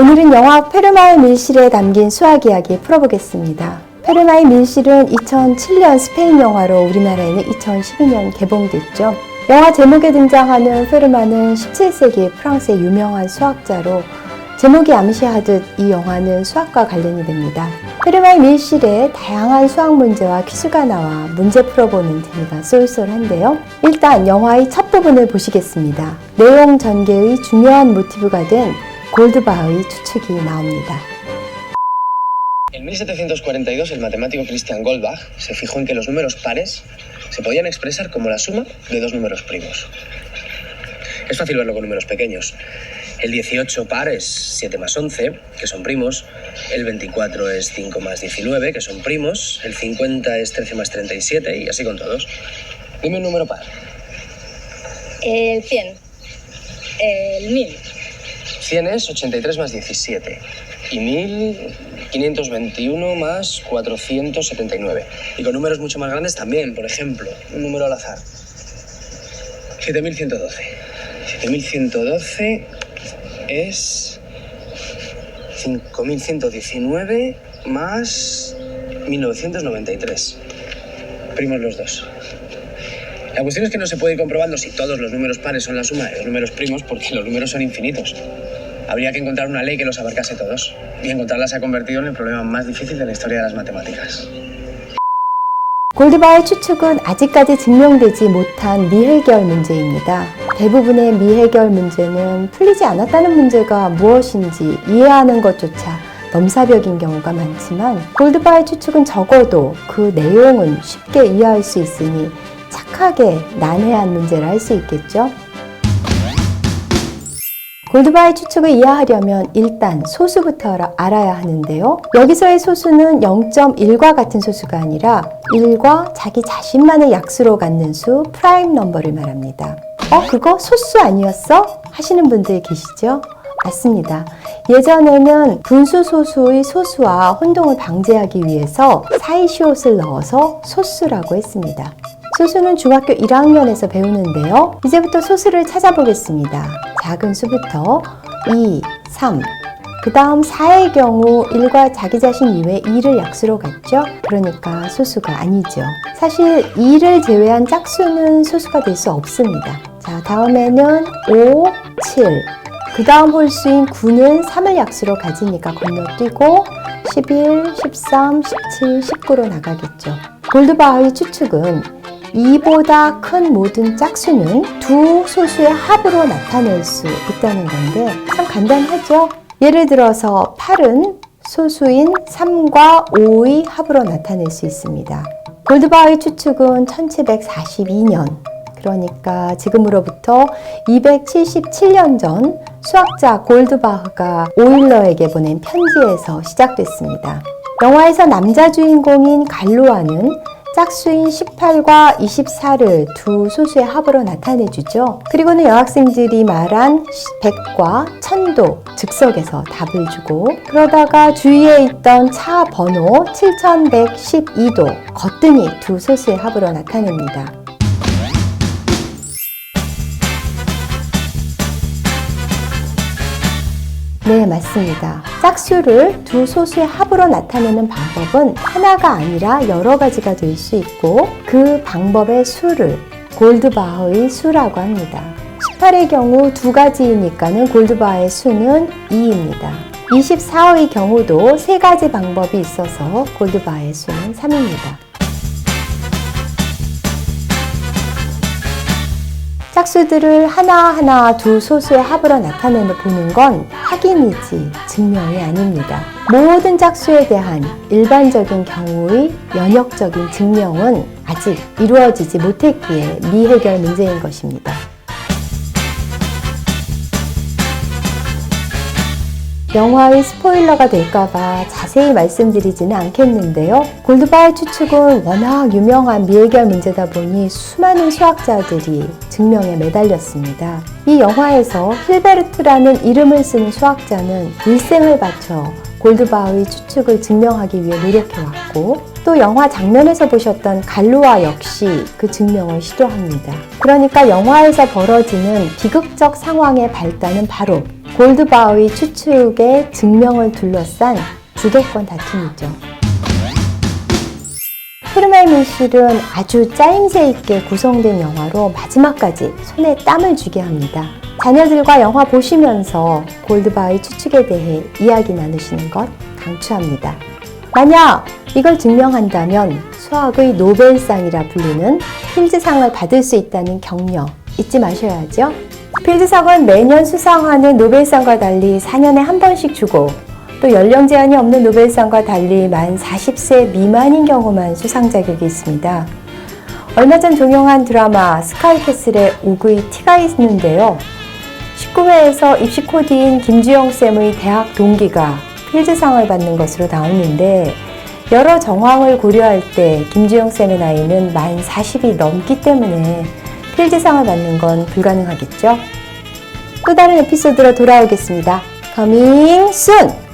오늘은 영화 페르마의 밀실에 담긴 수학 이야기 풀어보겠습니다. 페르마의 밀실은 2007년 스페인 영화로 우리나라에는 2012년 개봉됐죠. 영화 제목에 등장하는 페르마는 17세기 프랑스의 유명한 수학자로 제목이 암시하듯 이 영화는 수학과 관련이 됩니다. 페르마의 밀실에 다양한 수학 문제와 퀴즈가 나와 문제 풀어보는 재미가 쏠쏠한데요. 일단 영화의 첫 부분을 보시겠습니다. 내용 전개의 중요한 모티브가 된 골드바의 추측이 나옵니다. En 1742, el matemático Christian Goldbach se fijó en que los números pares se podían expresar como la suma de dos números primos. Es fácil verlo con números pequeños. El 18 par es 7 más 11, que son primos. El 24 es 5 más 19, que son primos. El 50 es 13 más 37 y así con todos. Dime un número par. El 100. El 1000. 100 es 83 más 17 y 1521 más 479. Y con números mucho más grandes también, por ejemplo, un número al azar. 7112. 7112 es 5119 más 1993. Primos los dos. La cuestión es que no se puede ir comprobando si todos los números pares son la suma de los números primos porque los números son infinitos. Habría que encontrar una ley que los abarcase todos. Y encontrarla se ha convertido en el problema más difícil de la historia de las matemáticas. 골드바의 추측은 아직까지 증명되지 못한 미해결 문제입니다. 대부분의 미해결 문제는 풀리지 않았다는 문제가 무엇인지 이해하는 것조차 넘사벽인 경우가 많지만 골드바의 추측은 적어도 그 내용은 쉽게 이해할 수 있으니 착하게 난해한 문제라 할 수 있겠죠. 골드바의 추측을 이해하려면 일단 소수부터 알아- 알아야 하는데요. 여기서의 소수는 0.1과 같은 소수가 아니라 1과 자기 자신만의 약수로 갖는 수 프라임 넘버를 말합니다. 어, 그거 소수 아니었어? 하시는 분들 계시죠? 맞습니다. 예전에는 분수 소수의 소수와 혼동을 방지하기 위해서 사이시옷을 넣어서 소수라고 했습니다. 소수는 중학교 1학년에서 배우는데요. 이제부터 소수를 찾아보겠습니다. 작은 수부터 2, 3, 그 다음 4의 경우 1과 자기 자신 이외 2를 약수로 갖죠? 그러니까 소수가 아니죠. 사실 2를 제외한 짝수는 소수가 될 수 없습니다. 자, 다음에는 5, 7, 그 다음 홀수인 9는 3을 약수로 가지니까 건너뛰고 11, 13, 17, 19로 나가겠죠. 골드바의 추측은 2보다 큰 모든 짝수는 두 소수의 합으로 나타낼 수 있다는 건데 참 간단하죠? 예를 들어서 8은 소수인 3과 5의 합으로 나타낼 수 있습니다. 골드바의 추측은 1742년 그러니까 지금으로부터 277년 전 수학자 골드바흐가 오일러에게 보낸 편지에서 시작됐습니다. 영화에서 남자 주인공인 갈로아는 짝수인 18과 24를 두 소수의 합으로 나타내주죠. 그리고는 여학생들이 말한 100과 1000도 즉석에서 답을 주고 그러다가 주위에 있던 차 번호 7112도 거뜬히 두 소수의 합으로 나타냅니다. 네, 맞습니다. 짝수를 두 소수의 합으로 나타내는 방법은 하나가 아니라 여러 가지가 될 수 있고 그 방법의 수를 골드바흐의 수라고 합니다. 18의 경우 두 가지이니까는 골드바흐의 수는 2입니다. 24의 경우도 세 가지 방법이 있어서 골드바흐의 수는 3입니다. 짝수들을 하나하나 두 소수의 합으로 나타내는 보는 건 확인이지 증명이 아닙니다. 모든 짝수에 대한 일반적인 경우의 연역적인 증명은 아직 이루어지지 못했기에 미해결 문제인 것입니다. 영화의 스포일러가 될까봐 자세히 말씀드리지는 않겠는데요. 골드바의 추측은 워낙 유명한 미해결 문제다 보니 수많은 수학자들이 증명에 매달렸습니다. 이 영화에서 힐베르트라는 이름을 쓰는 수학자는 일생을 바쳐 골드바의 추측을 증명하기 위해 노력해왔고 또 영화 장면에서 보셨던 갈루아 역시 그 증명을 시도합니다. 그러니까 영화에서 벌어지는 비극적 상황의 발단은 바로 골드바위 추측의 증명을 둘러싼 주도권 다툼이죠. 헤르마이 밀실은 아주 짜임새 있게 구성된 영화로 마지막까지 손에 땀을 쥐게 합니다. 자녀들과 영화 보시면서 골드바위 추측에 대해 이야기 나누시는 것 강추합니다. 만약 이걸 증명한다면 수학의 노벨상이라 불리는 필즈상을 받을 수 있다는 격려 잊지 마셔야죠. 필즈상은 매년 수상하는 노벨상과 달리 4년에 한 번씩 주고 또 연령 제한이 없는 노벨상과 달리 만 40세 미만인 경우만 수상 자격이 있습니다. 얼마 전 종영한 드라마 스카이캐슬의 옥의 티가 있는데요. 19회에서 입시 코디인 김주영 쌤의 대학 동기가 필즈상을 받는 것으로 나오는데 여러 정황을 고려할 때 김주영 쌤의 나이는 만 40이 넘기 때문에 필즈상을 받는 건 불가능하겠죠. 또 다른 에피소드로 돌아오겠습니다. Coming soon!